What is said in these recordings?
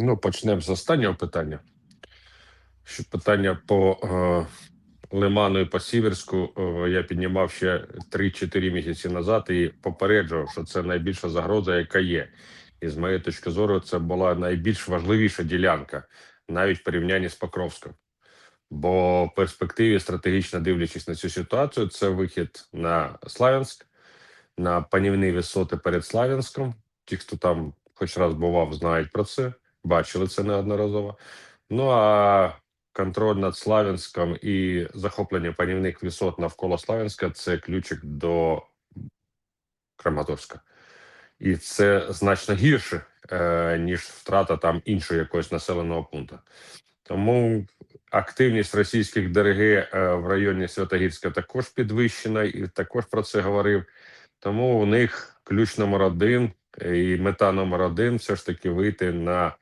Ну, почнемо з останнього питання. Що питання по е, Лиману і по Сіверську е, я піднімав ще 3-4 місяці назад і попереджував, що це найбільша загроза, яка є. І з моєї точки зору, це була найбільш важливіша ділянка, навіть в порівнянні з Покровськом. Бо в перспективі, стратегічно дивлячись на цю ситуацію, це вихід на Славянськ, на панівні висоти перед Славянськом. Ті, хто там хоч раз бував, знають про це, бачили це неодноразово. Ну а контроль над Славянськом і захоплення панівних висот навколо Славянська це ключик до Краматорська. І це значно гірше, е, ніж втрата там іншого якогось населеного пункту. Тому активність російських ДРГ е, в районі Святогірська також підвищена, і також про це говорив. Тому у них ключ номер один е, і мета номер один все ж таки вийти на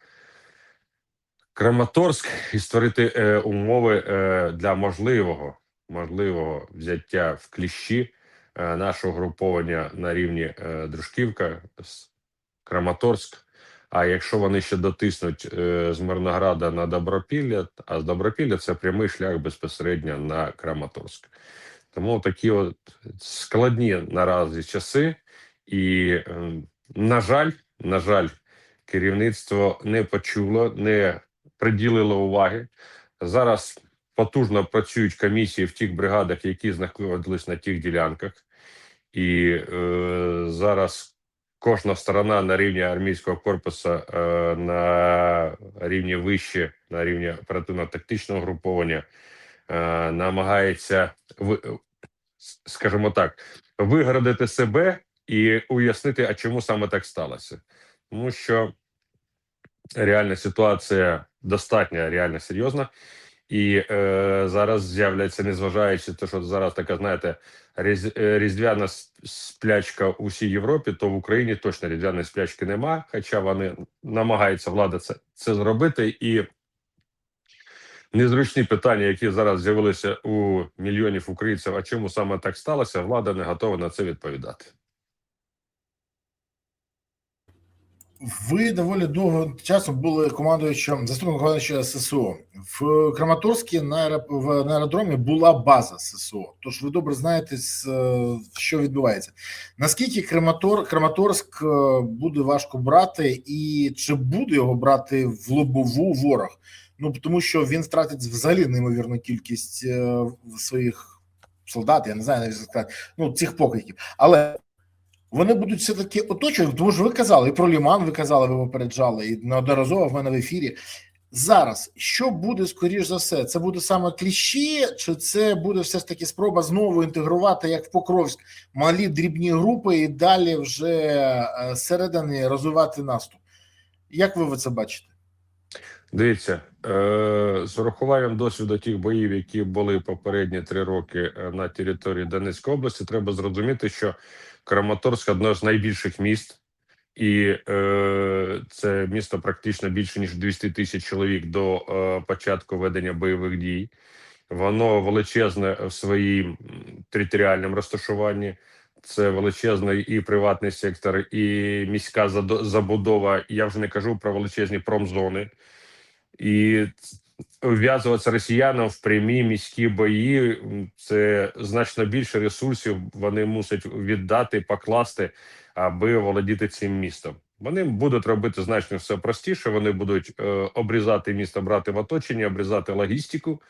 Краматорськ і створити е, умови е, для можливого можливого взяття в кліщі е, нашого груповання на рівні е, Дружківка, Краматорськ. А якщо вони ще дотиснуть е, з Мирнограда на Добропілля, а з Добропілля це прямий шлях безпосередньо на Краматорськ. Тому такі от складні наразі часи, і, е, на жаль, на жаль, керівництво не почуло, не приділило уваги. Зараз потужно працюють комісії в тих бригадах, які знаходились на тих ділянках, і е, зараз кожна сторона на рівні армійського корпусу, е, на рівні вище, на рівні оперативно-тактичного груповання, е, намагається ви- скажімо так, виградити себе і уяснити, а чому саме так сталося, тому що реальна ситуація достатньо реально серйозна. І е, зараз з'являється, незважаючи те, що зараз така, знаєте, е, різдвяна сплячка у всій Європі, то в Україні точно різдвяної сплячки нема. Хоча вони намагаються влада це, це зробити. І незручні питання, які зараз з'явилися у мільйонів українців, а чому саме так сталося, влада не готова на це відповідати. Ви доволі довго часу були командуючим заступником командуючого ССО. В Краматорській на в аеродромі була база ССО. Тож ви добре знаєте, що відбувається. Наскільки Краматор, Краматорськ е, буде важко брати, і чи буде його брати в лобову ворог? Ну тому що він втратить взагалі неймовірну кількість е, своїх солдат, я не знаю навіть сказати, ну цих покидьків. Але вони будуть все таки оточувати, тому що ви казали і про Ліман, ви казали, ви попереджали, і неодноразово в мене в ефірі. Зараз що буде скоріш за все? Це буде саме кліщі, чи це буде все ж таки спроба знову інтегрувати, як в Покровськ, малі дрібні групи, і далі вже е, зсередини розвивати наступ? Як ви це бачите? Дивіться, е, з урахуванням досвіду тих боїв, які були попередні три роки е, на території Донецької області, треба зрозуміти, що Краматорськ одне з найбільших міст, і е, це місто практично більше ніж 200 тисяч чоловік до е, початку ведення бойових дій. Воно величезне в своїм територіальному розташуванні. Це величезний і приватний сектор, і міська забудова. Я вже не кажу про величезні промзони. І вв'язуватися росіянам в прямі міські бої це значно більше ресурсів вони мусять віддати, покласти, аби володіти цим містом. Вони будуть робити значно все простіше. Вони будуть е, обрізати місто, брати в оточення, обрізати логістику,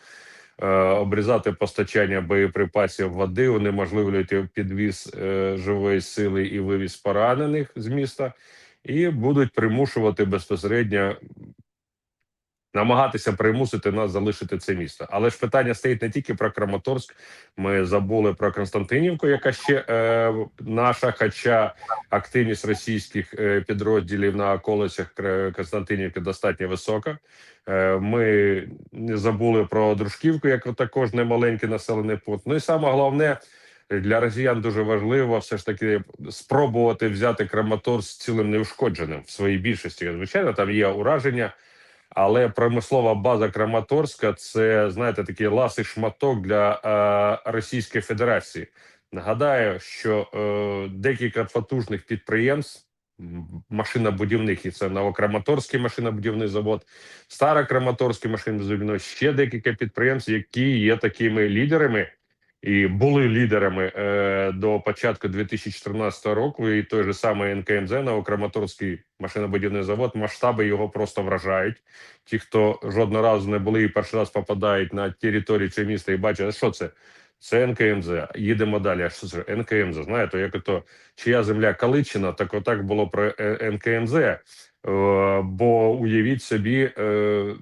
е, обрізати постачання боєприпасів води, унеможливлювати підвіз е, живої сили і вивіз поранених з міста, і будуть примушувати безпосередньо намагатися примусити нас залишити це місто. Але ж питання стоїть не тільки про Краматорськ. Ми забули про Константинівку, яка ще е, наша, хоча активність російських е, підрозділів на околицях Константинівки достатньо висока. Е, ми не забули про Дружківку, як також немаленький населений пункт. Ну і саме головне. Для росіян дуже важливо все ж таки спробувати взяти Краматорськ цілим неушкодженим в своїй більшості. Звичайно, там є ураження, але промислова база Краматорська це знаєте такий ласий шматок для е, Російської Федерації. Нагадаю, що е, декілька потужних підприємств машинобудівних, і це Новокраматорський машинобудівний завод, Старокраматорський машинобудівний, ще декілька підприємств, які є такими лідерами і були лідерами е, до початку 2014 року. І той же самий НКМЗ, Новокраматорський машинобудівний завод, масштаби його просто вражають. Ті, хто жодного разу не були і перший раз попадають на територію цього міста і бачать, що це? Це НКМЗ. Їдемо далі. А що це НКМЗ? Знаєте, як ото чия земля Каличина, так отак було про е, НКМЗ. Е, Бо уявіть собі, е,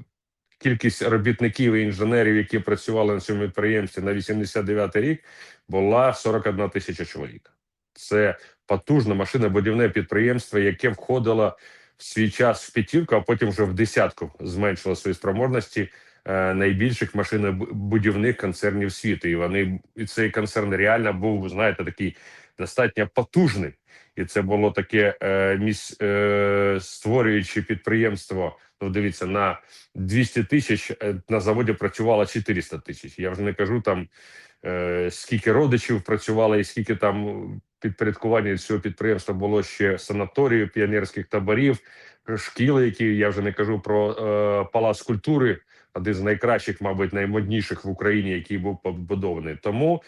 кількість робітників і інженерів, які працювали на цьому підприємстві на 89 рік, була 41 тисяча чоловік. Це потужне машинобудівне підприємство, яке входило в свій час в п'ятірку, а потім вже в десятку зменшило свої спроможності е, найбільших машинобудівних концернів світу. І вони і цей концерн реально був, знаєте, такий достатньо потужний. І це було таке е, е, створюючи підприємство. Ну, дивіться, на 200 тисяч е, на заводі працювало 400 тисяч. Я вже не кажу там е, скільки родичів працювало, і скільки там підпорядкування цього підприємства було ще санаторію, піонерських таборів, шкіли, які я вже не кажу про е, палац культури, один з найкращих, мабуть, наймодніших в Україні, який був побудований. Тому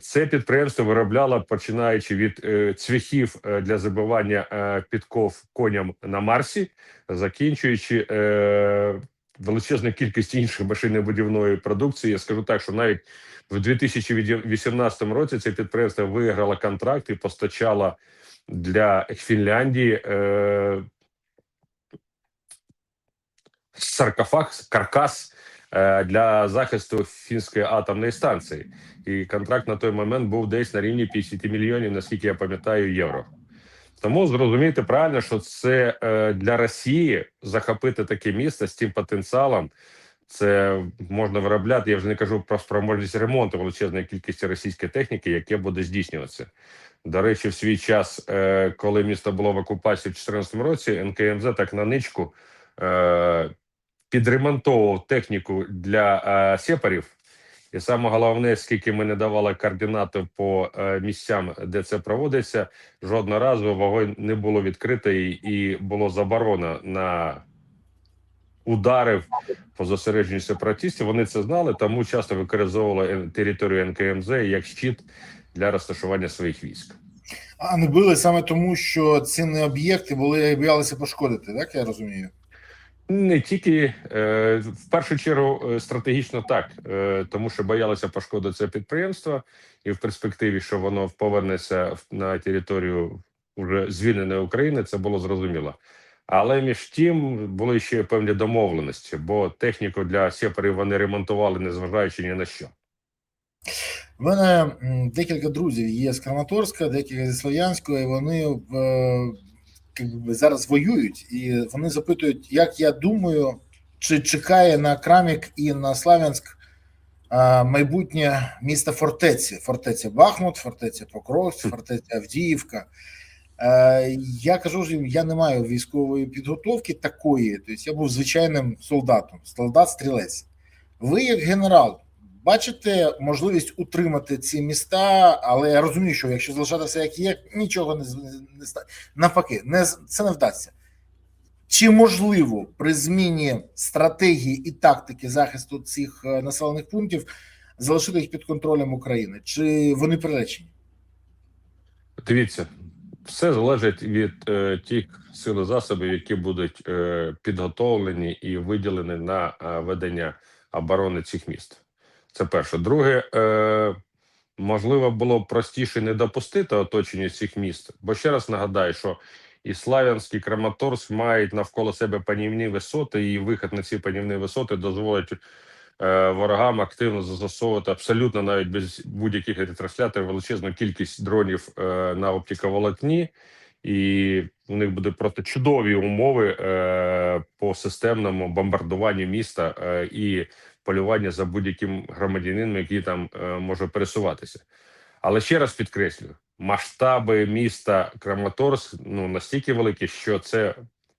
Це підприємство виробляло починаючи від е, цвяхів е, для забивання е, підков коням на Марсі, закінчуючи е, величезною кількістю іншої машинобудівної продукції. Я скажу так, що навіть в 2018 році це підприємство виграло контракт і постачало для Фінляндії е, саркофаг, каркас е, для захисту фінської атомної станції. І контракт на той момент був десь на рівні 50 мільйонів, наскільки я пам'ятаю, євро. Тому зрозумійте правильно, що це е, для Росії захопити таке місто з тим потенціалом. Це можна виробляти. Я вже не кажу про спроможність ремонту величезної кількості російської техніки, яке буде здійснюватися. До речі, в свій час, е, коли місто було в окупації в 2014 році, НКМЗ так на ничку е, підремонтовував техніку для е, сепарів. І саме головне, скільки ми не давали координати по е, місцям, де це проводиться, жодного разу вогонь не було відкритий і було заборона на удари по зосередженню сепаратистів. Вони це знали, тому часто використовували територію НКМЗ як щит для розташування своїх військ. А не били саме тому, що ці не об'єкти були боялися пошкодити, так я розумію. Не тільки е, в першу чергу е, стратегічно так, е, тому що боялися пошкодити це підприємство, і в перспективі, що воно повернеться на територію вже звільненої України, це було зрозуміло. Але між тим були ще певні домовленості, бо техніку для сепарів вони ремонтували, незважаючи ні на що. У мене декілька друзів є з Краматорська, декілька зі Слов'янського, і вони зараз воюють, і вони запитують, як я думаю, чи чекає на Крамік і на Славянськ майбутнє місто фортеці, фортеця Бахмут, фортеця Покровськ, фортеця Авдіївка. Е, Я кажу їм, я не маю військової підготовки такої, тобто я був звичайним солдатом, солдат-стрілець. Ви, як генерал, бачите можливість утримати ці міста, але я розумію, що якщо залишатися як є, нічого не, не ста- навпаки, не це не вдасться. Чи можливо при зміні стратегії і тактики захисту цих е, населених пунктів залишити їх під контролем України? Чи вони приречені? Дивіться, все залежить від е, тих сил і засобів, які будуть е, підготовлені і виділені на е, ведення оборони цих міст. Це перше. Друге, е, можливо, було б простіше не допустити оточення цих міст. Бо ще раз нагадаю, що і Славянськ, і Краматорськ мають навколо себе панівні висоти, і вихід на ці панівні висоти дозволить е, ворогам активно застосовувати абсолютно навіть без будь-яких ретрансляторів величезну кількість дронів е, на оптиковолокні, і у них буде просто чудові умови е, по системному бомбардуванню міста е, і полювання за будь-яким громадянином, який там е, може пересуватися. Але ще раз підкреслюю: масштаби міста Краматорськ ну настільки великі, що це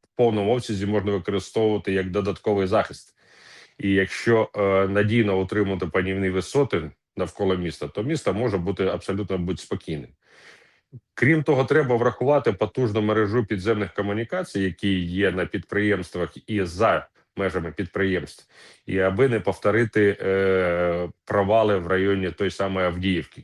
в повному обсязі можна використовувати як додатковий захист. І якщо е, надійно утримувати панівні висоти навколо міста, то місто може бути абсолютно будь спокійним. Крім того, треба врахувати потужну мережу підземних комунікацій, які є на підприємствах і за межами підприємств, і аби не повторити е, провали в районі той самої Авдіївки.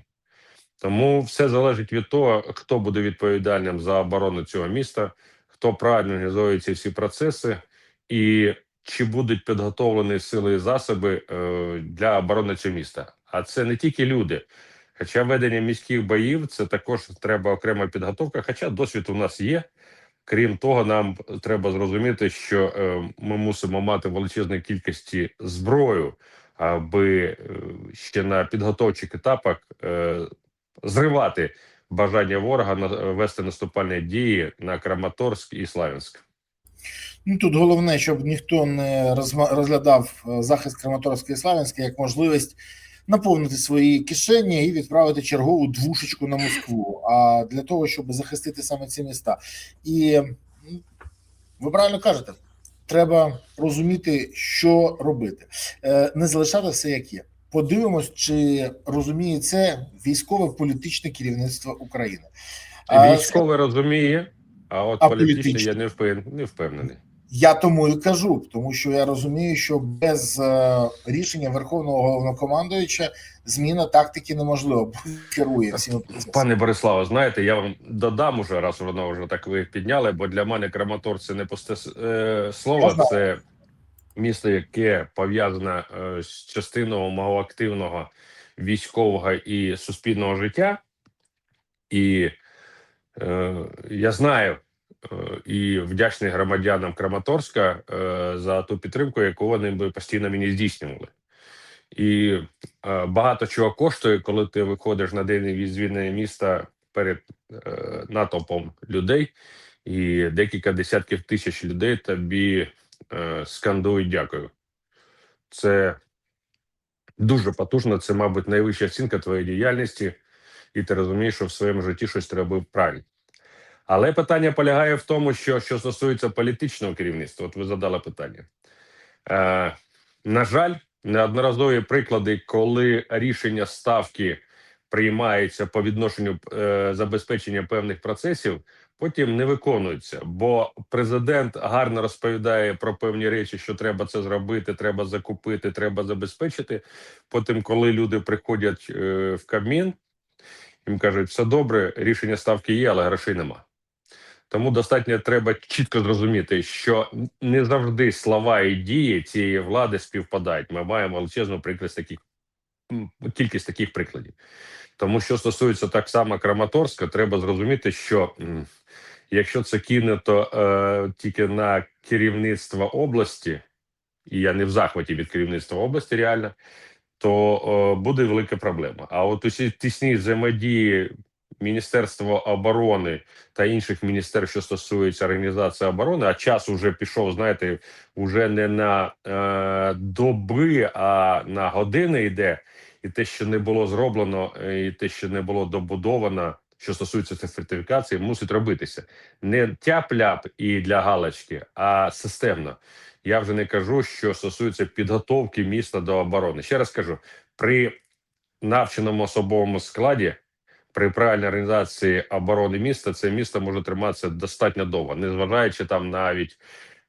Тому все залежить від того, хто буде відповідальним за оборону цього міста, хто правильно організує ці всі процеси, і чи будуть підготовлені сили і засоби е, для оборони цього міста. А це не тільки люди. Хоча ведення міських боїв це також треба окрема підготовка. Хоча досвід у нас є. Крім того, нам треба зрозуміти, що е, ми мусимо мати величезні кількості зброю, аби е, ще на підготовчих етапах е, зривати бажання ворога вести наступальні дії на Краматорськ і Славянськ. Ну тут головне, щоб ніхто не розглядав захист Краматорська і Славянська як можливість наповнити свої кишені і відправити чергову двушечку на Москву. А для того, щоб захистити саме ці міста. І ви правильно кажете, треба розуміти, що робити, Е, не залишати все як є. Подивимось, чи розуміє це військове політичне керівництво України. А, Військовий розуміє, а от А політичний? я не впевнений. Я тому і кажу, тому що я розумію, що без е, рішення верховного головнокомандуюча зміна тактики неможлива, бо керує процесами. Пане Бориславе, знаєте, я вам додам уже, раз воно вже так ви підняли, бо для мене Краматор це не пусте е, слово, це місто, яке пов'язане е, з частиною мого активного військового і суспільного життя. І е, я знаю і вдячний громадянам Краматорська е, за ту підтримку, яку вони би постійно мені здійснювали. І е, багато чого коштує, коли ти виходиш на день звільнення міста перед е, натовпом людей, і декілька десятків тисяч людей тобі е, скандують дякую. Це дуже потужно. Це, мабуть, найвища оцінка твоєї діяльності, і ти розумієш, що в своєму житті щось треба правильно. Але питання полягає в тому, що що стосується політичного керівництва, от ви задали питання. Е, на жаль, неодноразові приклади, коли рішення ставки приймаються по відношенню е, забезпечення певних процесів, потім не виконуються. Бо президент гарно розповідає про певні речі, що треба це зробити, треба закупити, треба забезпечити. Потім, коли люди приходять е, в Кабмін, їм кажуть, все добре, рішення ставки є, але грошей нема. Тому достатньо треба чітко зрозуміти, що не завжди слова і дії цієї влади співпадають. Ми маємо величезну прикладь таких кількість таких прикладів. Тому що стосується так само Краматорська, треба зрозуміти, що якщо це кинуто е, тільки на керівництво області, і я не в захваті від керівництва області, реально, то е, буде велика проблема. А от усі тісні взаємодії Міністерства оборони та інших міністерств, що стосується організації оборони, а час уже пішов, знаєте, вже не на е, доби, а на години йде. І те, що не було зроблено, е, і те, що не було добудовано, що стосується сертифікації, мусить робитися не тяп-ляп і для галочки, а системно. Я вже не кажу, що стосується підготовки міста до оборони. Ще раз кажу: при навченому особовому складі, при правильній організації оборони міста, це місто може триматися достатньо довго, незважаючи там навіть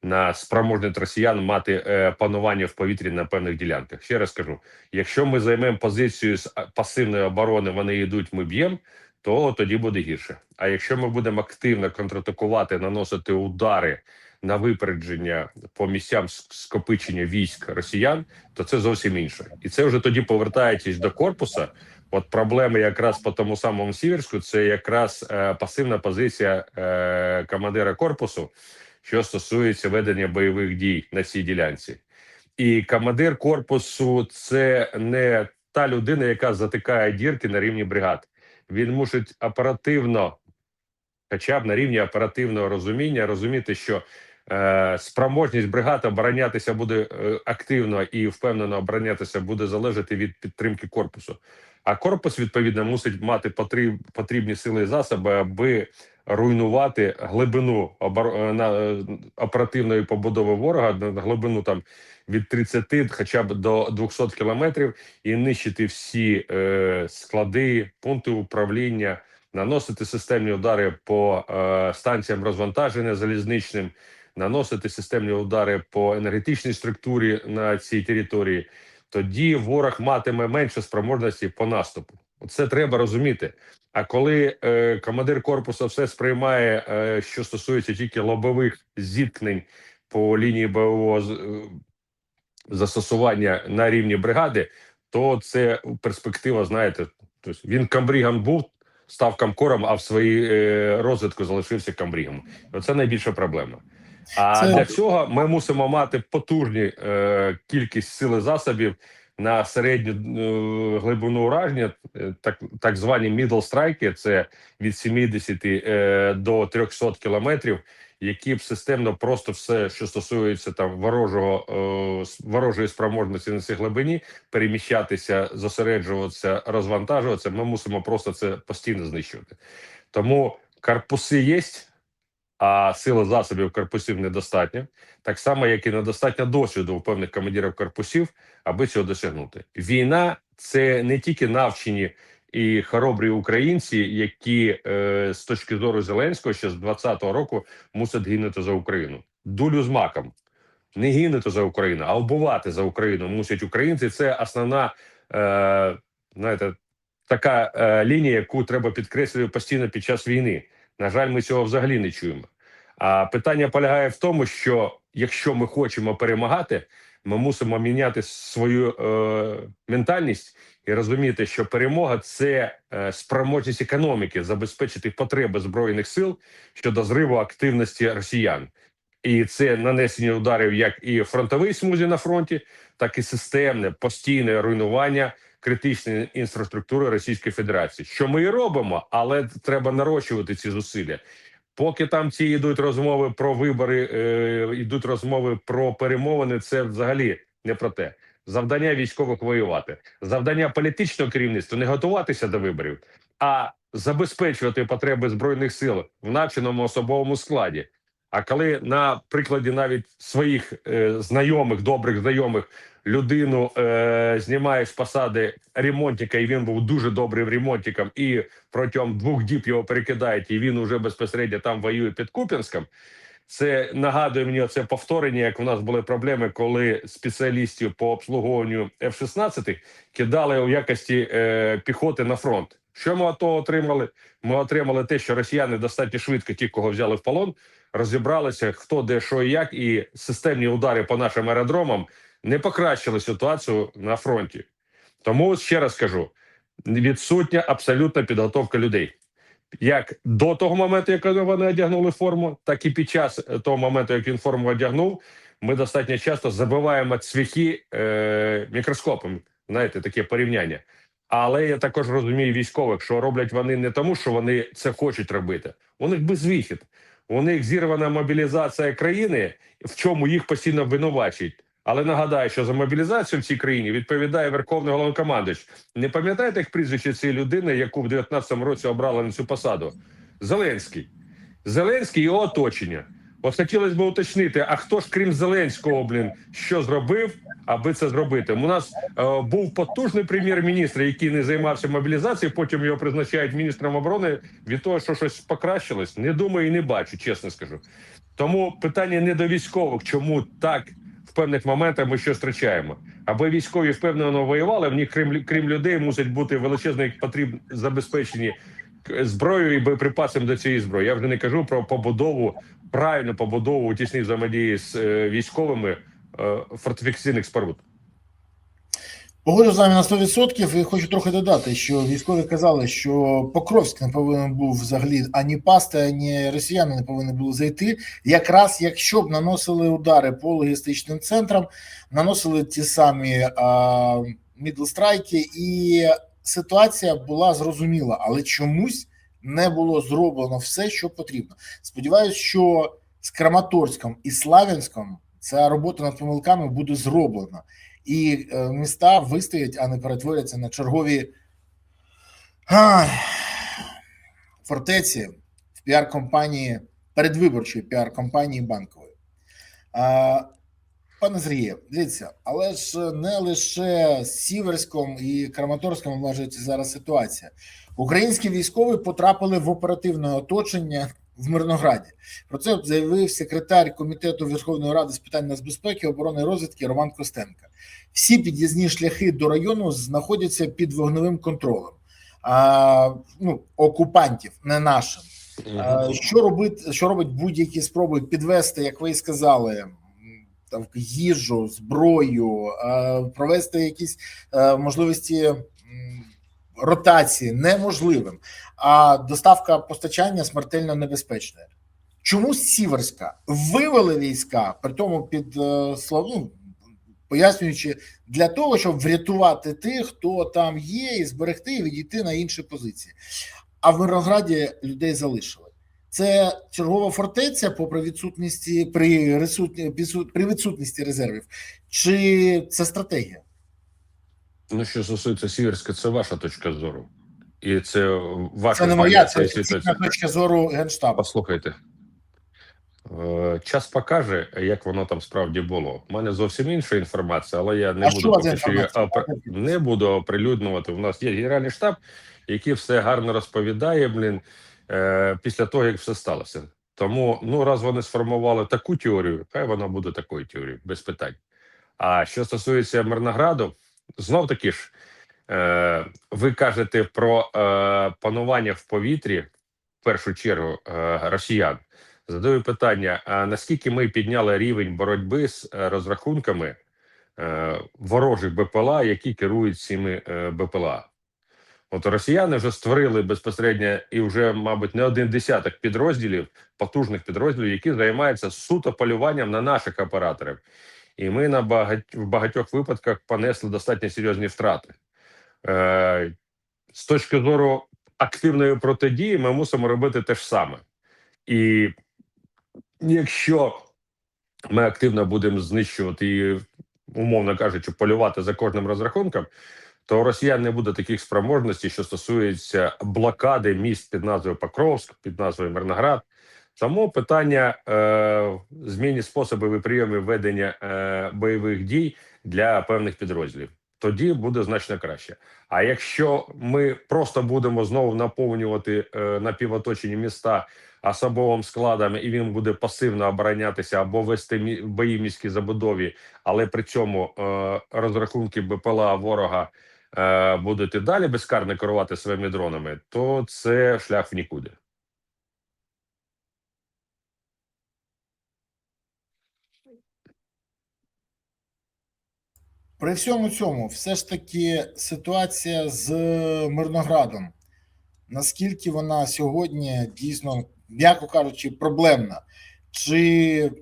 на спроможність росіян мати е, панування в повітрі на певних ділянках. Ще раз кажу: якщо ми займемо позицію з пасивної оборони, вони йдуть, ми б'ємо. То тоді буде гірше. А якщо ми будемо активно контратакувати, наносити удари на випередження по місцям скопичення військ росіян, то це зовсім інше. І це вже тоді повертаючись до корпуса. От проблеми якраз по тому самому Сіверську, це якраз е, пасивна позиція е, командира корпусу, що стосується ведення бойових дій на цій ділянці. І командир корпусу це не та людина, яка затикає дірки на рівні бригад. Він мусить оперативно, хоча б на рівні оперативного розуміння, розуміти, що е, спроможність бригад оборонятися буде е, активно і впевнено оборонятися буде залежати від підтримки корпусу. А корпус відповідно мусить мати потріб, потрібні сили і засоби, аби руйнувати глибину е, е, оперативної побудови ворога на глибину там від 30 хоча б до 200 кілометрів і нищити всі е, склади, пункти управління, наносити системні удари по е, станціям розвантаження залізничним, наносити системні удари по енергетичній структурі на цій території, тоді ворог матиме менше спроможності по наступу. Це треба розуміти. А коли е, командир корпусу все сприймає, е, що стосується тільки лобових зіткнень по лінії бойового е, застосування на рівні бригади, то це перспектива, знаєте, тобто він камбрігом був, став камкором, а в своїй е, розвитку залишився камбрігом. Оце найбільша проблема. А Це- для цього ми мусимо мати потужні е, кількість сил і засобів на середню е, глибину ураження, е, так, так звані middle страйки, це від 70 е, до 300 кілометрів, які б системно просто все, що стосується там ворожого е, ворожої спроможності на цій глибині, переміщатися, зосереджуватися, розвантажуватися. Ми мусимо просто це постійно знищувати. Тому корпуси є, а сили засобів корпусів недостатньо. Так само, як і недостатньо досвіду у певних командирів корпусів, аби цього досягнути. Війна це не тільки навчені і хоробрі українці, які е, з точки зору Зеленського ще з 20-го року мусять гинути за Україну. Дулю з маком. Не гинути за Україну, а вбивати за Україну мусять українці. Це основна, е, знаєте, така е, лінія, яку треба підкреслювати постійно під час війни. На жаль, ми цього взагалі не чуємо. А питання полягає в тому, що якщо ми хочемо перемагати, ми мусимо міняти свою е, ментальність і розуміти, що перемога це е, спроможність економіки забезпечити потреби збройних сил щодо зриву активності росіян. І це нанесення ударів як і в фронтовій смузі на фронті, так і системне постійне руйнування критичної інфраструктури Російської Федерації. Що ми і робимо, але треба нарощувати ці зусилля. Поки там ці йдуть розмови про вибори, е, йдуть розмови про перемовини. Це взагалі не про те. Завдання військових воювати, завдання політичного керівництва не готуватися до виборів, а забезпечувати потреби збройних сил в навченому особовому складі. А коли на прикладі навіть своїх е, знайомих, добрих знайомих, людину е, знімаєш з посади ремонтника, і він був дуже добрим ремонтником, і протягом двох діб його перекидають, і він уже безпосередньо там воює під Куп'янськом. Це нагадує мені це повторення, як у нас були проблеми, коли спеціалістів по обслуговуванню F-16 кидали у якості е, піхоти на фронт. Що ми ото отримали? Ми отримали те, що росіяни достатньо швидко, ті, кого взяли в полон, розібралися, хто де що і як, і системні удари по нашим аеродромам не покращили ситуацію на фронті. Тому ще раз кажу: відсутня абсолютна підготовка людей. Як до того моменту, як вони одягнули форму, так і під час того моменту, як він форму одягнув, ми достатньо часто забиваємо цвяхи е, мікроскопом. Знаєте, таке порівняння. Але я також розумію військових, що роблять вони не тому, що вони це хочуть робити. У них безвихід. У них зірвана мобілізація країни, в чому їх постійно винувачують. Але нагадаю, що за мобілізацію в цій країні відповідає Верховний головнокомандуючий. Не пам'ятаєте як прізвище цієї людини, яку в 19-му році обрали на цю посаду? Зеленський. Зеленський і його оточення. От хотілося б уточнити, а хто ж крім Зеленського, блін, що зробив, аби це зробити? У нас е, був потужний прем'єр-міністр, який не займався мобілізацією. Потім його призначають міністром оборони. Від того, що щось покращилось, не думаю і не бачу, чесно скажу. Тому питання не до військових, чому так певних моментах ми щось втрачаємо. Аби військові впевнено воювали, в них крім, крім людей мусить бути величезний потріб забезпечені зброєю і боєприпасами до цієї зброї. Я вже не кажу про побудову, правильну побудову у тісній взаємодії з е, військовими е, фортифікаційних споруд. Погоджу з вами на 100% і хочу трохи додати, що військові казали, що Покровськ не повинен був взагалі ані пасти, ані росіяни не повинні були зайти. Якраз якщо б наносили удари по логістичним центрам, наносили ті самі мідлстрайки, і ситуація була зрозуміла, але чомусь не було зроблено все, що потрібно. Сподіваюсь, що з Краматорськом і Славянськом ця робота над помилками буде зроблена і е, міста вистоять, а не перетворяться на чергові фортеці в піар-компанії, передвиборчої піар-компанії банкової. Пане Сергію, дивіться, але ж не лише з Сіверськом і Краматорськом обмежується зараз ситуація. Українські військові потрапили в оперативне оточення в Мирнограді. Про це заявив секретар комітету Верховної Ради з питань нацбезпеки, оборони і розвідки Роман Костенко. Всі під'їзні шляхи до району знаходяться під вогневим контролем а, ну, окупантів, не нашим. А, Що робить, що робить будь-які спроби підвести, як ви і сказали, там їжу, зброю, провести якісь е, можливості ротації неможливим, а доставка постачання смертельно небезпечна. Чому Сіверська вивели війська, при тому під е, ну, пояснюючи для того, щоб врятувати тих, хто там є, і зберегти і відійти на інші позиції. А в Мирнограді людей залишили. Це чергова фортеця, попри відсутності при при відсутності резервів, чи це стратегія? Ну, що стосується Сіверська, це ваша точка зору. І це ваша Це не моя, це точка зору генштабу. Послухайте. Е, Час покаже, як воно там справді було. У мене зовсім інша інформація, але я не А буду поки що не буду оприлюднювати. У нас є генеральний штаб, який все гарно розповідає. Блін, е, після того як все сталося. Тому, ну раз вони сформували таку теорію, хай вона буде такою теорією, без питань. А що стосується Мирнограду, знов таки ж, е, ви кажете про е, панування в повітрі, в першу чергу, е, росіян. Задаю питання: а наскільки ми підняли рівень боротьби з е, розрахунками е, ворожих БПЛА, які керують цими е, БПЛА? От росіяни вже створили безпосередньо і вже, мабуть, не один десяток підрозділів, потужних підрозділів, які займаються суто полюванням на наших операторів. І ми на багать... в багатьох випадках понесли достатньо серйозні втрати. Е, з точки зору активної протидії, ми мусимо робити те ж саме. І якщо ми активно будемо знищувати і, умовно кажучи, полювати за кожним розрахунком, то росіян не буде таких спроможностей, що стосується блокади міст під назвою Покровськ, під назвою Мирноград. Тому питання е, зміни способів і прийомів ведення е, бойових дій для певних підрозділів. Тоді буде значно краще. А якщо ми просто будемо знову наповнювати е, напівоточені міста особовим складом, і він буде пасивно оборонятися або вести мі- бої в міській забудові, але при цьому е, розрахунки БПЛА ворога е, будуть і далі безкарно керувати своїми дронами, то це шлях в нікуди. При всьому цьому, все ж таки, ситуація з Мирноградом. Наскільки вона сьогодні дійсно, м'яко кажучи, проблемна? Чи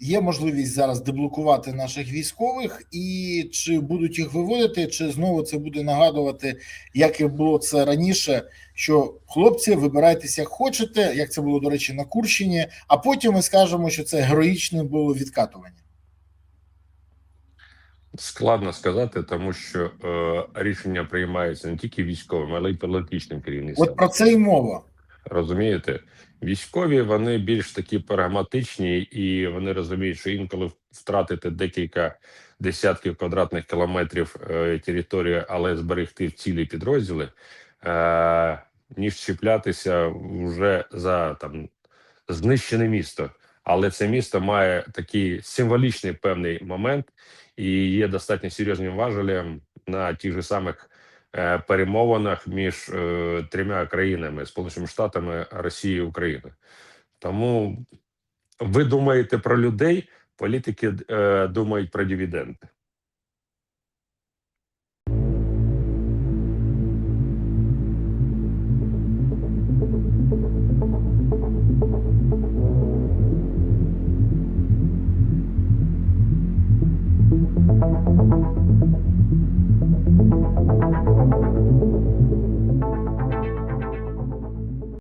є можливість зараз деблокувати наших військових, і чи будуть їх виводити, чи знову це буде нагадувати, як і було це раніше? Що хлопці, вибирайтеся як хочете, як це було до речі на Курщині, а потім ми скажемо, що це героїчне було відкатування. Складно сказати, тому що е, рішення приймаються не тільки військовим, але й політичним керівництвом. От про це й мова. Розумієте, військові вони більш такі прагматичні, і вони розуміють, що інколи втратити декілька десятків квадратних кілометрів е, території, але зберегти цілі підрозділи, е, ніж чіплятися вже за там знищене місто. Але це місто має такий символічний певний момент і є достатньо серйозним важелем на тих же самих е, перемовинах між е, трьома країнами Сполученими Штатами, Росією Україною. Тому ви думаєте про людей, політики е, думають про дивіденди.